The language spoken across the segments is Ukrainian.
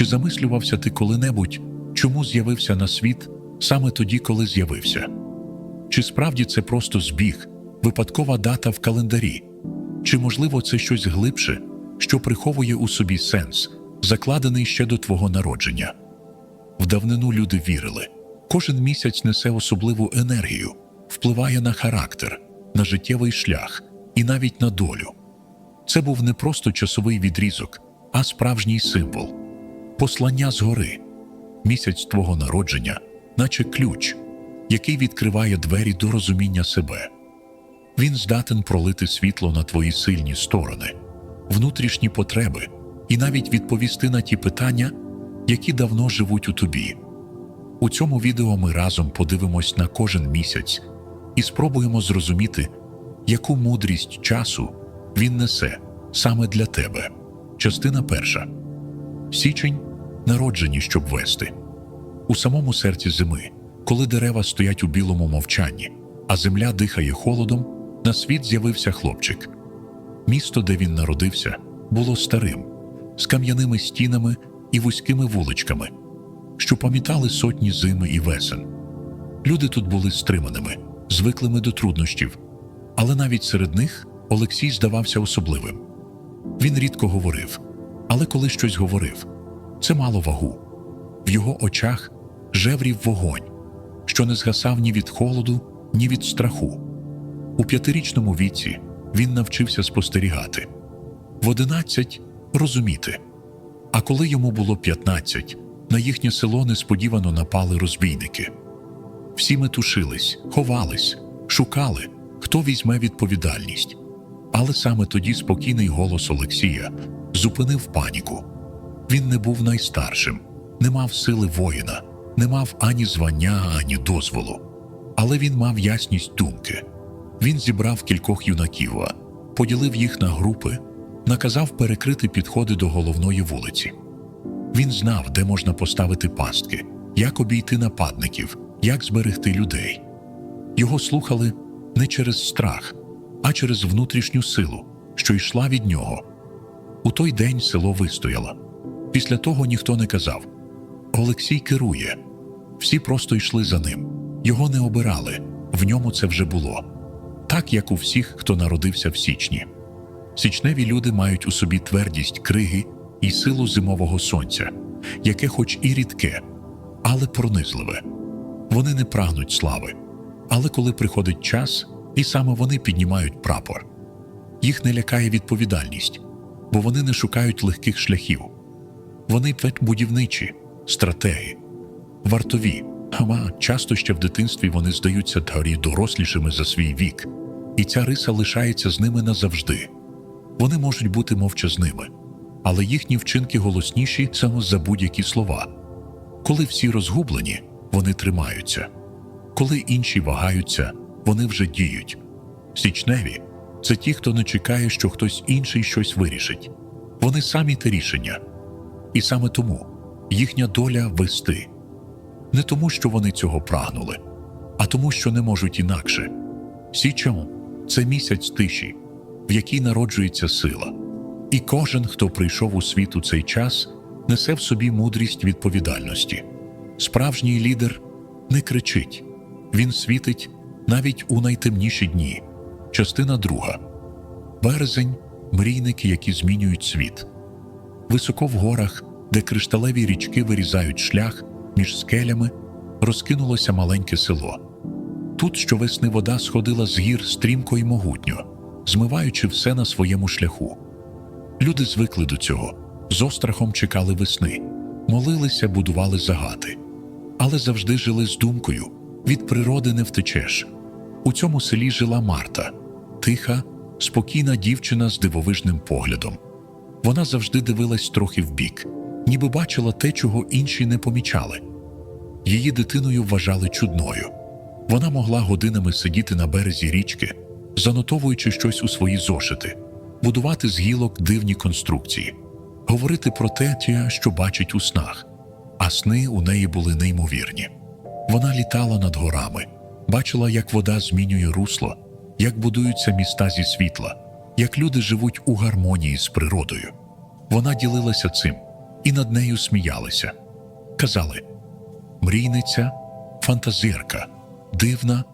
Чи замислювався ти коли-небудь, чому з'явився на світ саме тоді, коли з'явився? Чи справді це просто збіг, випадкова дата в календарі? Чи, можливо, це щось глибше, що приховує у собі сенс, закладений ще до твого народження? В давнину люди вірили, кожен місяць несе особливу енергію, впливає на характер, на життєвий шлях і навіть на долю. Це був не просто часовий відрізок, а справжній символ послання згори, місяць твого народження, наче ключ, який відкриває двері до розуміння себе. Він здатен пролити світло на твої сильні сторони, внутрішні потреби і навіть відповісти на ті питання, які давно живуть у тобі. У цьому відео ми разом подивимось на кожен місяць і спробуємо зрозуміти, яку мудрість часу він несе саме для тебе. Частина перша. Січень народжені, щоб вести. У самому серці зими, коли дерева стоять у білому мовчанні, а земля дихає холодом, на світ з'явився хлопчик. Місто, де він народився, було старим, з кам'яними стінами і вузькими вуличками, що пам'ятали сотні зими і весен. Люди тут були стриманими, звиклими до труднощів, але навіть серед них Олексій здавався особливим. Він рідко говорив, але коли щось говорив, це мало вагу. В його очах жеврів вогонь, що не згасав ні від холоду, ні від страху. У п'ятирічному віці він навчився спостерігати, в одинадцять розуміти. А коли йому було п'ятнадцять, на їхнє село несподівано напали розбійники. Всі метушились, ховались, шукали, хто візьме відповідальність. Але саме тоді спокійний голос Олексія зупинив паніку. Він не був найстаршим, не мав сили воїна, не мав ані звання, ані дозволу. Але він мав ясність думки. Він зібрав кількох юнаків, поділив їх на групи, наказав перекрити підходи до головної вулиці. Він знав, де можна поставити пастки, як обійти нападників, як зберегти людей. Його слухали не через страх, а через внутрішню силу, що йшла від нього. У той день село вистояло. Після того ніхто не казав Олексій керує. Всі просто йшли за ним. Його не обирали, в ньому це вже було. Так як у всіх, хто народився в січні. Січневі люди мають у собі твердість криги і силу зимового сонця, яке, хоч і рідке, але пронизливе. Вони не прагнуть слави, але коли приходить час, і саме вони піднімають прапор. Їх не лякає відповідальність, бо вони не шукають легких шляхів. Вони будівничі, стратеги, вартові, ама часто ще в дитинстві вони здаються дорі дорослішими за свій вік, і ця риса лишається з ними назавжди. Вони можуть бути мовчазними, але їхні вчинки голосніші саме за будь-які слова. Коли всі розгублені, вони тримаються, коли інші вагаються, вони вже діють. Січневі це ті, хто не чекає, що хтось інший щось вирішить. Вони самі те рішення. І саме тому їхня доля вести не тому, що вони цього прагнули, а тому, що не можуть інакше. Січом це місяць тиші, в якій народжується сила. І кожен, хто прийшов у світ у цей час, несе в собі мудрість відповідальності. Справжній лідер не кричить, він світить навіть у найтемніші дні. Частина друга березень мрійники, які змінюють світ. Високо в горах, де кришталеві річки вирізають шлях між скелями, розкинулося маленьке село. Тут щовесни вода сходила з гір стрімко і могутньо, змиваючи все на своєму шляху. Люди звикли до цього, з острахом чекали весни, молилися, будували загади, але завжди жили з думкою від природи не втечеш. У цьому селі жила Марта, тиха, спокійна дівчина з дивовижним поглядом. Вона завжди дивилась трохи вбік, ніби бачила те, чого інші не помічали. Її дитиною вважали чудною. Вона могла годинами сидіти на березі річки, занотовуючи щось у свої зошити, будувати з гілок дивні конструкції, говорити про те, що бачить у снах, а сни у неї були неймовірні. Вона літала над горами, бачила, як вода змінює русло, як будуються міста зі світла, як люди живуть у гармонії з природою. Вона ділилася цим, і над нею сміялися. Казали мрійниця, фантазерка, дивна.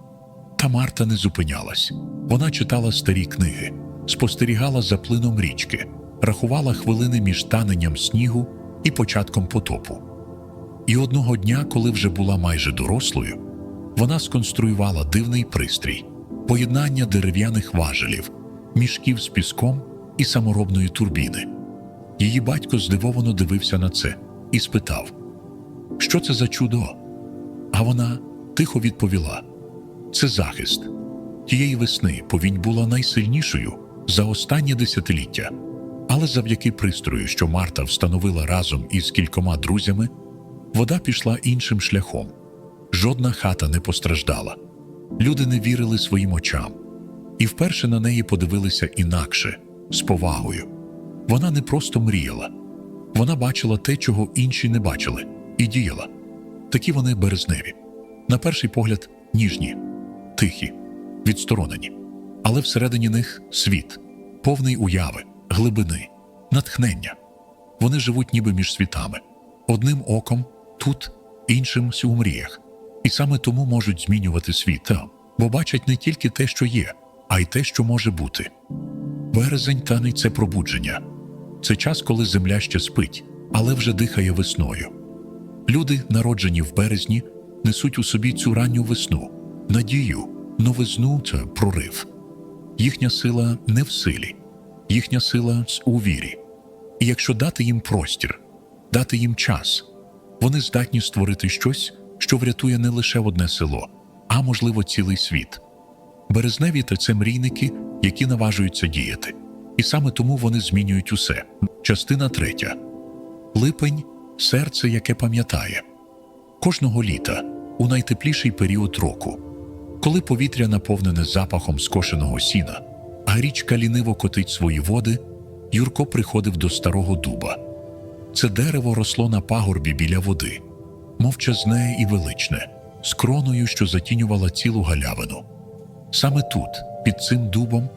Та Марта не зупинялась. Вона читала старі книги, спостерігала за плином річки, рахувала хвилини між таненням снігу і початком потопу. І одного дня, коли вже була майже дорослою, вона сконструювала дивний пристрій поєднання дерев'яних важелів, мішків з піском і саморобної турбіни. Її батько здивовано дивився на це і спитав, що це за чудо? А вона тихо відповіла: це захист. Тієї весни повінь була найсильнішою за останнє десятиліття. Але завдяки пристрою, що Марта встановила разом із кількома друзями, вода пішла іншим шляхом. Жодна хата не постраждала. Люди не вірили своїм очам, і вперше на неї подивилися інакше, з повагою. Вона не просто мріяла, вона бачила те, чого інші не бачили, і діяла. Такі вони березневі. На перший погляд, ніжні, тихі, відсторонені. Але всередині них світ, повний уяви, глибини, натхнення. Вони живуть ніби між світами, одним оком тут, іншим у мріях. І саме тому можуть змінювати світ бо бачать не тільки те, що є, а й те, що може бути. Березень таний це пробудження. Це час, коли земля ще спить, але вже дихає весною. Люди, народжені в березні, несуть у собі цю ранню весну, надію, новизну це прорив. Їхня сила не в силі, їхня сила у вірі. І якщо дати їм простір, дати їм час, вони здатні створити щось, що врятує не лише одне село, а можливо цілий світ. Березневі та це мрійники, які наважуються діяти. І саме тому вони змінюють усе. Частина третя. Липень серце, яке пам'ятає. Кожного літа, у найтепліший період року, коли повітря наповнене запахом скошеного сіна, а річка ліниво котить свої води, Юрко приходив до старого дуба. Це дерево росло на пагорбі біля води, мовчазне і величне, з кроною, що затінювала цілу галявину. Саме тут, під цим дубом,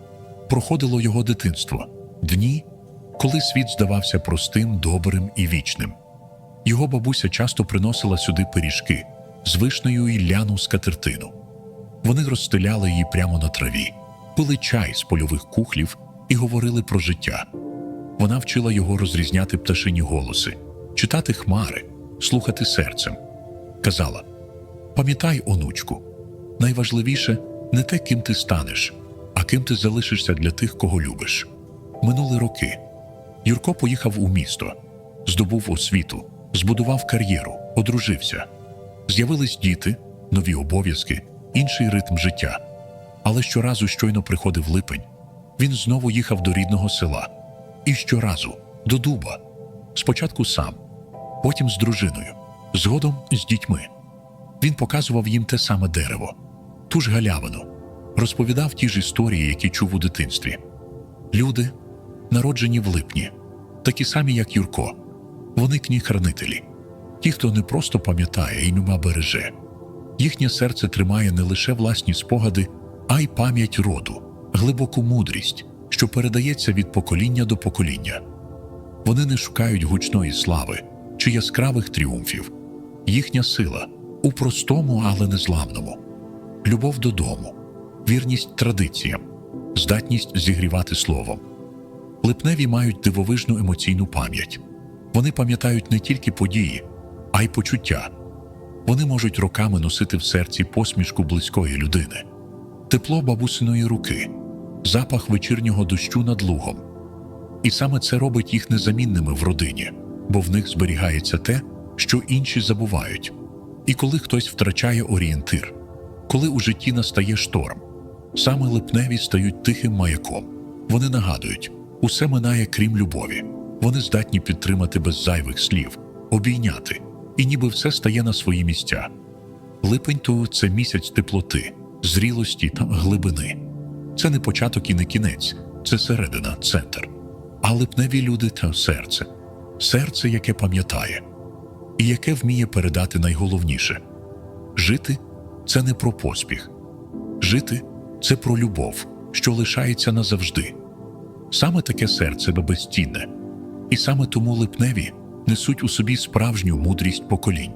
проходило його дитинство, дні, коли світ здавався простим, добрим і вічним. Його бабуся часто приносила сюди пиріжки з вишнею і ляну скатертину. Вони розстеляли її прямо на траві, пили чай з польових кухлів і говорили про життя. Вона вчила його розрізняти пташині голоси, читати хмари, слухати серцем. Казала: Пам'ятай, онучку, найважливіше не те, ким ти станеш, а ким ти залишишся для тих, кого любиш. Минули роки. Юрко поїхав у місто, здобув освіту, збудував кар'єру, одружився. З'явились діти, нові обов'язки, інший ритм життя. Але щоразу щойно приходив липень, він знову їхав до рідного села. І щоразу до дуба. Спочатку сам, потім з дружиною, згодом з дітьми. Він показував їм те саме дерево, ту ж галявину, розповідав ті ж історії, які чув у дитинстві. Люди, народжені в липні, такі самі, як Юрко, вони кніг-хранителі, ті, хто не просто пам'ятає і нема береже. Їхнє серце тримає не лише власні спогади, а й пам'ять роду, глибоку мудрість, що передається від покоління до покоління. Вони не шукають гучної слави чи яскравих тріумфів. Їхня сила у простому, але незламному, любов додому, вірність традиціям, здатність зігрівати словом. Липневі мають дивовижну емоційну пам'ять. Вони пам'ятають не тільки події, а й почуття. Вони можуть роками носити в серці посмішку близької людини, тепло бабусиної руки, запах вечірнього дощу над лугом. І саме це робить їх незамінними в родині, бо в них зберігається те, що інші забувають. І коли хтось втрачає орієнтир, коли у житті настає шторм, саме липневі стають тихим маяком. Вони нагадують, усе минає крім любові. Вони здатні підтримати без зайвих слів, обійняти, і ніби все стає на свої місця. Липень то це місяць теплоти, зрілості та глибини. Це не початок і не кінець, це середина, центр. А липневі люди та серце, серце, яке пам'ятає, і яке вміє передати найголовніше жити це не про поспіх, жити це про любов, що лишається назавжди. Саме таке серце безцінне, і саме тому липневі несуть у собі справжню мудрість поколінь.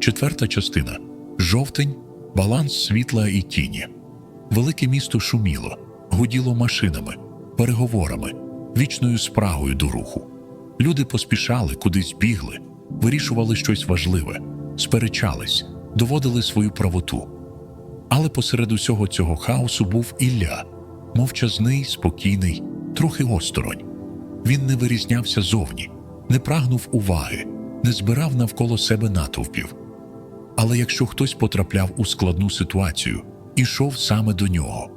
Четверта частина жовтень, баланс світла і тіні. Велике місто шуміло, гуділо машинами, переговорами, вічною спрагою до руху. Люди поспішали, кудись бігли, вирішували щось важливе, сперечались, доводили свою правоту. Але посеред усього цього хаосу був Ілля, мовчазний, спокійний, трохи осторонь. Він не вирізнявся зовні, не прагнув уваги, не збирав навколо себе натовпів. Але якщо хтось потрапляв у складну ситуацію, ішов саме до нього.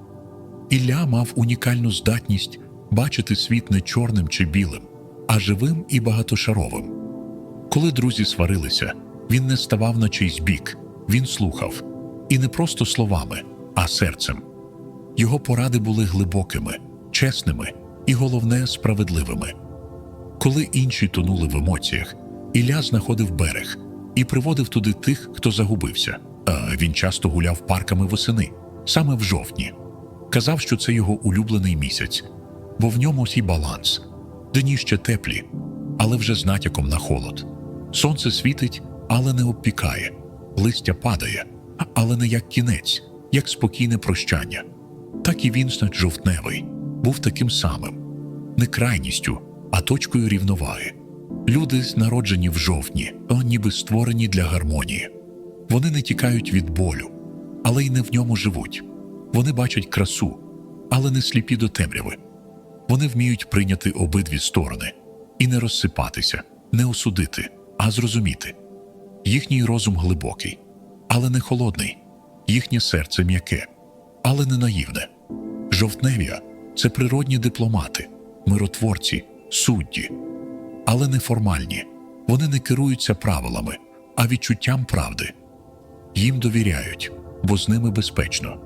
Ілля мав унікальну здатність бачити світ не чорним чи білим, а живим і багатошаровим. Коли друзі сварилися, він не ставав на чийсь бік, він слухав, і не просто словами, а серцем. Його поради були глибокими, чесними і, головне, справедливими. Коли інші тонули в емоціях, Ілля знаходив берег і приводив туди тих, хто загубився. А він часто гуляв парками восени, саме в жовтні. Казав, що це його улюблений місяць, бо в ньому свій баланс. Дні ще теплі, але вже з натяком на холод. Сонце світить, але не обпікає, листя падає, але не як кінець, як спокійне прощання. Так і він, значить, жовтневий, був таким самим, не крайністю, а точкою рівноваги. Люди, народжені в жовтні, ніби створені для гармонії. Вони не тікають від болю, але й не в ньому живуть. Вони бачать красу, але не сліпі до темряви. Вони вміють прийняти обидві сторони і не розсипатися, не осудити, а зрозуміти. Їхній розум глибокий, але не холодний, їхнє серце м'яке, але не наївне. Жовтневія це природні дипломати, миротворці, судді, але не формальні. Вони не керуються правилами, а відчуттям правди. Їм довіряють, бо з ними безпечно.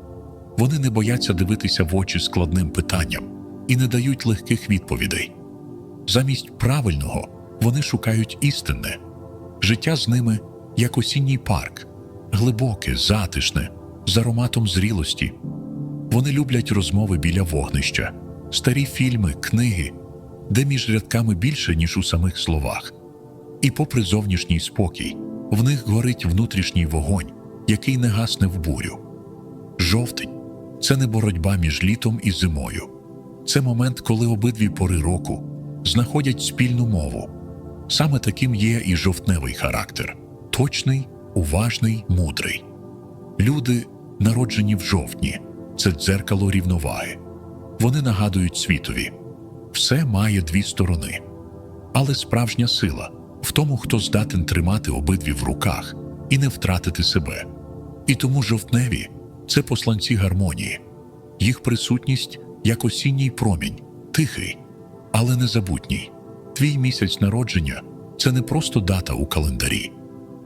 Вони не бояться дивитися в очі складним питанням і не дають легких відповідей. Замість правильного вони шукають істинне. Життя з ними як осінній парк, глибоке, затишне, з ароматом зрілості. Вони люблять розмови біля вогнища, старі фільми, книги, де між рядками більше, ніж у самих словах. І, попри зовнішній спокій, в них горить внутрішній вогонь, який не гасне в бурю. Жовтень це не боротьба між літом і зимою. Це момент, коли обидві пори року знаходять спільну мову. Саме таким є і жовтневий характер точний, уважний, мудрий. Люди, народжені в жовтні, це дзеркало рівноваги. Вони нагадують світові все має дві сторони. Але справжня сила в тому, хто здатен тримати обидві в руках і не втратити себе. І тому жовтневі це посланці гармонії, їх присутність як осінній промінь, тихий, але незабутній. Твій місяць народження це не просто дата у календарі,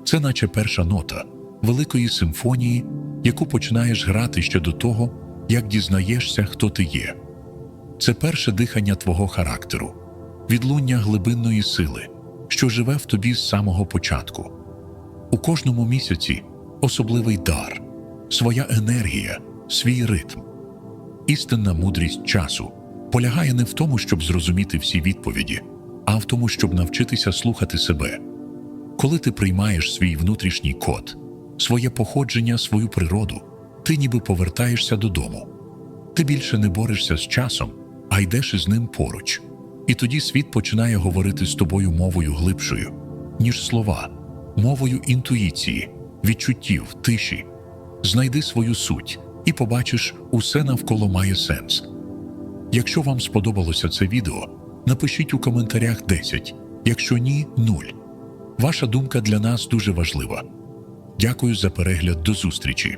це наче перша нота великої симфонії, яку починаєш грати ще до того, як дізнаєшся, хто ти є. Це перше дихання твого характеру, відлуння глибинної сили, що живе в тобі з самого початку. У кожному місяці особливий дар, своя енергія, свій ритм. Істинна мудрість часу полягає не в тому, щоб зрозуміти всі відповіді, а в тому, щоб навчитися слухати себе. Коли ти приймаєш свій внутрішній код, своє походження, свою природу, ти ніби повертаєшся додому. Ти більше не борешся з часом, а йдеш із ним поруч. І тоді світ починає говорити з тобою мовою глибшою, ніж слова, мовою інтуїції, відчуттів, тиші. Знайди свою суть і побачиш, усе навколо має сенс. Якщо вам сподобалося це відео, напишіть у коментарях 10, якщо ні 0. Ваша думка для нас дуже важлива. Дякую за перегляд до зустрічі.